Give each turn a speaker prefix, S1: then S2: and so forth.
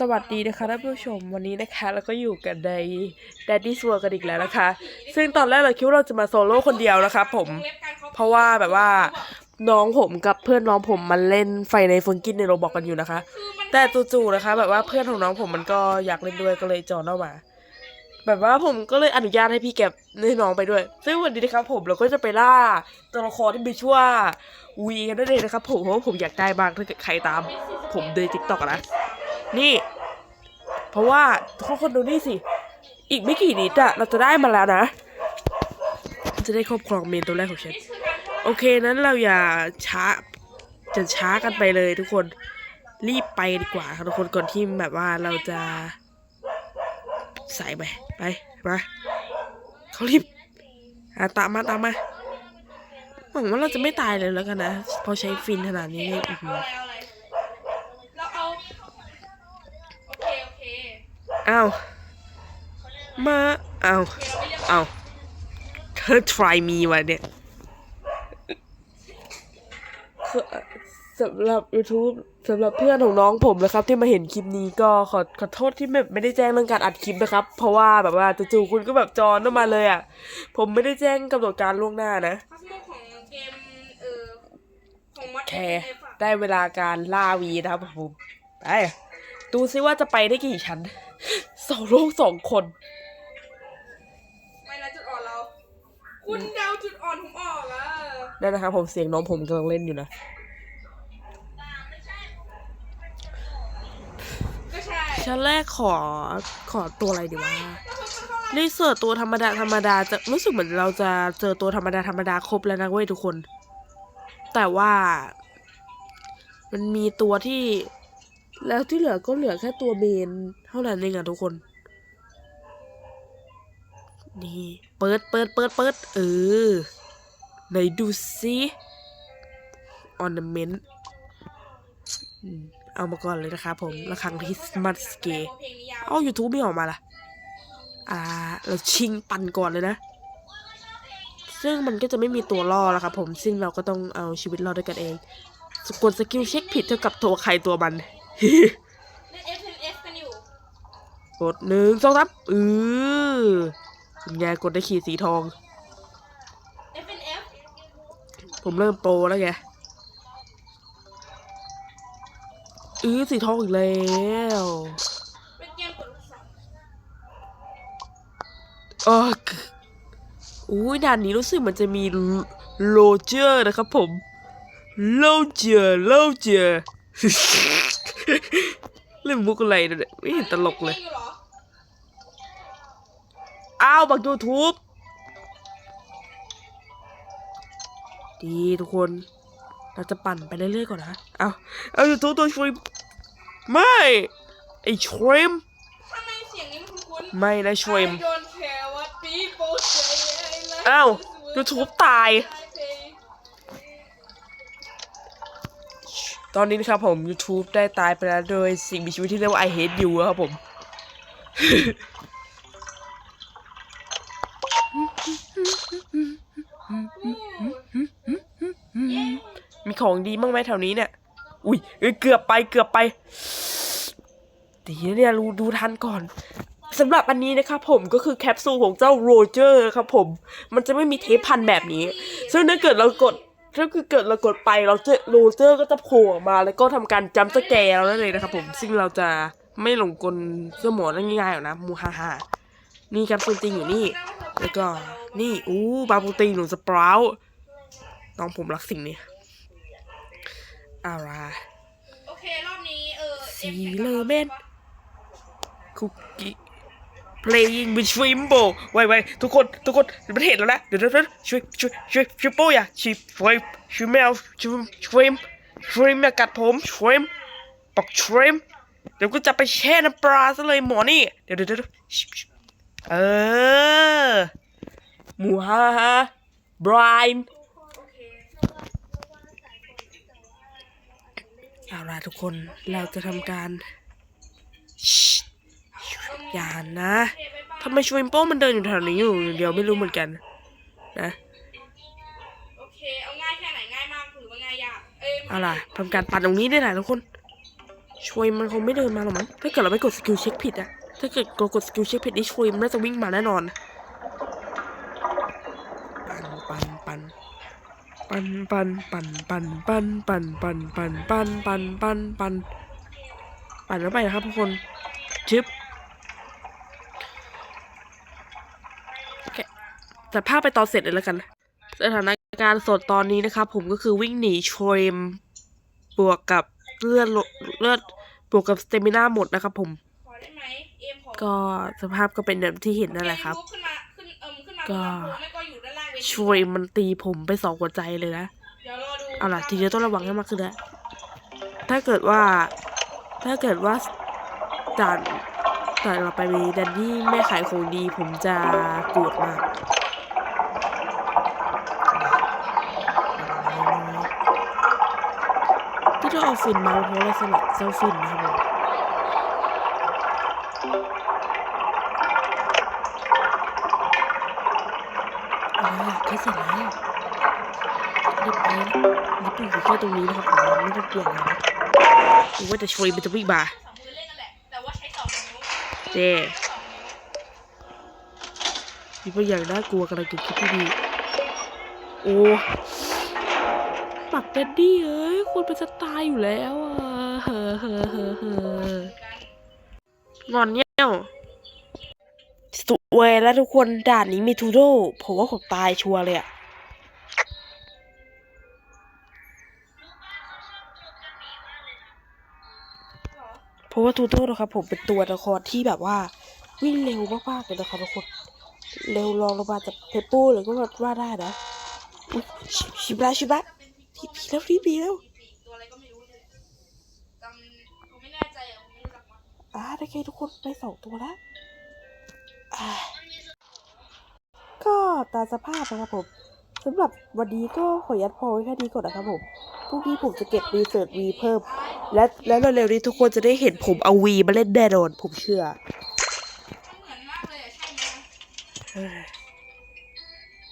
S1: สวัสดีนะคะท่านผู้ชมวันนี้นะคะเราก็อยู่กันใน Daddy s w o r กันอีกแล้วนะคะ ซึ่งตอนแรกเราคิดว่าเราจะมาโซโล่คนเดียวนะครับผมเพราะว่าแบบว่าน้องผมกับเพื่อนน้องผมมันเล่นไฟในฟงกินในโรบอกกันอยู่นะคะ แต่จู่ๆนะคะ แบบว่าเพื่อนของน้องผมมันก็อยากเล่นด้วยก็เลยจอนเข้ามา แบบว่าผมก็เลยอนุญาตให้พี่แก็บให้น้องไปด้วย ซึ่งวันนี้นะครับผมเราก็จะไปล่าตัวละครที่มีชื่อว่าวีกันนั่นเองนะครับผมเพราะว่าผมอยากได้บ้างถ้าเกิดใครตาม ผมในทิกตอกนะ นี่ เพราะว่าทุกคนดูนี่สิ อีกไม่กี่นิดอะเราจะได้มาแล้วนะ จะได้ครอบครองเมนตัวแรกของฉัน โอเคนั้นเราอย่าช้าจะช้ากันไปเลยทุกคนรีบไปดีกว่าทุกคนก่อนที่แบบว่าเราจะใส่ไปไปมาเขารีบอะตามมาตามมาหวังว่าเราจะไม่ตายเลยแล้วกันนะพราะใช้ฟินขนาดนี้เนี่ย อ้าวมาอ้าว
S2: โอเคเราไม่เรียก
S1: อ้าวเธอ try me วะเนี่ยคือสำหรับ YouTube สำหรับเพื่อนของน้องผมนะครับ ที่มาเห็นคลิปนี้ก็ขอขอโทษที่แบบไม่ได้แจ้งเรื่องการอัดคลิปนะครับ เพราะว่าแบบว่าจู่ๆคุณก็แบบจอนเข้ามาเลยอะ ผมไม่ได้แจ้งกำหนดการล่วงหน้านะ
S2: พัสโมของเกมเอ่อของมอด
S1: แค
S2: เอ
S1: ร์
S2: ฟอะ
S1: ได้เวลาการล่าวีนะครับผมไปดูซิว่าจะไปได้กี่ชั้น สองโลกสองคน
S2: ไม่นะจุดอ่อนเรา คุณเดาจุดอ่อนผมออกอะ
S1: นั่นนะครับผมเสียงน้องผมกำลังเล่นอยู่นะ
S2: ก็ใช่
S1: ชั้นแรกขอขอตัวอะไรดีวะนี่เสิร์ชตัวธรรมดาธรรมดาจะรู้สึกเหมือนเราจะเจอตัวธรรมดาธรรมดาครบแล้วนะเว้ยทุกคน แต่ว่า มันมีตัวที่ แล้วที่เหลือก็เหลือแค่ตัวเมนเท่านั้นเองอะทุกคน นี่เปิดเปิดเปิดเปิดเออไหนดูซิ ornament อืมเอามาก่อนเลยนะครับผมระฆังคริสต์มาสเก
S2: เพลงนี้ยาว
S1: เอ้า YouTube ไม่ออกมาล่ะ อ่า เราชิงปั่นก่อนเลยนะ ซึ่งมันก็จะไม่มีตัวล่อแล้วครับผม ซึ่งเราก็ต้องเอาชีวิตรอดด้วยกันเอง สกดสกิลเช็คผิดเท่ากับตัวใครตัวมัน
S2: ก
S1: ดหนึ่งสองสามอือเป็นไงกดได้ขีดสีทอง
S2: F N F
S1: ผมเริ่มโปรแล้วไงอือสีทองอีกแล้ว
S2: เป็นเกมกดลูกศร
S1: เอออุ้ยด่านนี้รู้สึกมันจะมีโลเจอร์นะครับผมโลเจอร์โลเจอร์ เรื่องมุกอะไรเนี่ยไม่เห็นตลกเลย
S2: พงอยู่หรอ
S1: อ้าวบักยูทูบดีทุกคนเราจะปั่นไปเรื่อยๆก่อนนะ เอาเอายูทูบตัวชริมไม่ ไอชริม
S2: ทำไมเสียงนี้มันคุ้นๆ
S1: ไม่นะชริม
S2: I don't care what people say I like
S1: อ้าว
S2: this
S1: ยู
S2: word
S1: ทูบตาย ตอนนี้นะครับผม YouTube ได้ตายไปแล้วโดยสิ่งมีชีวิตที่เรียกว่า I hate you ครับผม มีของดีบ้างไหมแถวนี้เนี่ย อุ้ยเกือบไปเกือบไปดีนะเนี่ยรู้ดูทันก่อนสำหรับอันนี้นะครับผมก็คือแคปซูลของเจ้าโรเจอร์ครับผม มันจะไม่มีเทปพันแบบนี้ ซึ่งถ้าเกิดเรากด ถ้าเกิดเรากดไปเราจะโรเจอร์ก็จะโผล่ออกมา แล้วก็ทำการจัมป์สแกร์เรานั่นเองนะครับผมซึ่งเราจะไม่หลงกลเสื้อหมอนง่ายๆหรอกนะมูฮ่าฮ่านี่แคปซูลจริงอยู่นี่ แล้วก็นี่อู้บาบูตีหนูสปราวน้องผมรักสิ่งนี้เอาล่ะ
S2: โอเครอบนี้เออ
S1: สีเลอเมนคุกกี้ playing with Shrimpo ไว้ไว้ทุกคนทุกคนประเทศแล้วนะเดี๋ยวเดี๋ยวช่วยช่วยช่วยช่วยโป้อย่าช่วยช่วยช่วยแมวช่วยช่วยช่วยอย่กัดผมช่วยบอกช่วยเดี๋ยวก็จะไปแช่น้ำปลาซะเลยหมอนี่ เดี๋ยวเดี๋ยวเออหมูฮ่าฮ่าบรายน์
S2: เอา
S1: ล่ะทุกคนเราจะทำการชิ อย่านะ
S2: โอเคบ๊ายบาย
S1: ทำไมชวิมโป้มันเดินอยู่แถวนี้อยู่อย่างเดียวไม่รู้เหมือนกัน นะ
S2: โอเคเอาง่ายแค่ไหนง่ายมากหรือว่าง่ายยากเอ้ย
S1: เอาล่ะทำการปั่นตรงนี้ได้แหละทุกคนช่วยมันคงไม่เดินมาหรอกมั้งถ้าเกิดเราไม่กดสกิลเช็คผิดอะถ้าเกิดเรากดสกิลเช็คผิดนี่ช่วยมันน่าจะวิ่งมาแน่นอนปันปันปันปันปันปันปันปันปันปันปันปันปันปันปั่นแล้วไปนะครับทุกคนชึบโอเค แต่ภาพไปตอนเสร็จเลยแล้วกัน สถานการณ์สดตอนนี้นะครับผมก็คือวิ่งหนีโชรมบวกกับเลือดลดเลือดบวกกับสเตมิน่าหมดนะครับผม
S2: ขอได้ไหมเอ็มขอ
S1: ก็สภาพก็เป็นแบบที่เห็นนั่นแหละครับ
S2: เอ็มลุกขึ้นมาขึ้นเอิมขึ้นมา
S1: ก็
S2: บนลำโพงไม่ก็อยู่ด้านล่างเวที
S1: โชรมมันตีผมไปสองหัวใจเลยนะ
S2: เดี๋ยวรอดู
S1: เอาล่ะทีนี้ต้องระวังให้มากขึ้นแล้วถ้าเกิดว่า ถ้าเกิดว่าด่านด่านเราไปมีดันที่ไม่ขายของดีผมจะโกรธมาก ที่ต้องเอาฟินมาเพราะเราสลัดเจ้าฟินนะครับผมแค่เสร็จแล้วรีบไปรีบไปอยู่แค่ตรงนี้นะครับผมไม่ต้องเปลี่ยนอะไรนะหรือว่าจะช่วยมันจะวิ่งมา
S2: เล่นนั่นแหละแต่ว่าใช้สองนิ้ว
S1: เจ้
S2: ใช้สองนิ้ว
S1: มีบางอย่างน่ากลัวกำลังเกิดขึ้นที่นี่โอ้ ปักแดดดี้เอ้ยคนเป็นจะตายอยู่แล้วอะเฮ้อเฮ้อเฮ้อเฮ้องอนเงี้ยวสวยแล้วทุกคนด่านนี้มีทูโดผมว่าผมตายชัวร์เลยอะ
S2: เพ
S1: ราะว่าทูโดนะครับผมเป็นตัวละครที่แบบว่า วิ่งเร็วมากๆเลยนะครับทุกคนเร็วรองลงมาจากเพปโป้เลยก็ว่าได้นะอุ๊ยชิชิบะชิบะ ทีพีแล้วทีพีแล้ว
S2: ตัวอะไรก็ไม่รู้เลยจำผมไม่แน่ใจอะผมไม่รู้จักมัน
S1: อ่าได้ไงทุกคนได้สองตัวแล้วอ่าก็ตามสภาพนะครับผมสำหรับวันนี้ก็ขอยัดพอไว้แค่นี้ก่อนนะครับผมพรุ่งนี้ผมจะเก็บรีเสิร์ชวีเพิ่ม และและเร็วๆนี้ทุกคนจะได้เห็นผมเอาวีมาเล่นแน่นอนผมเชื่อ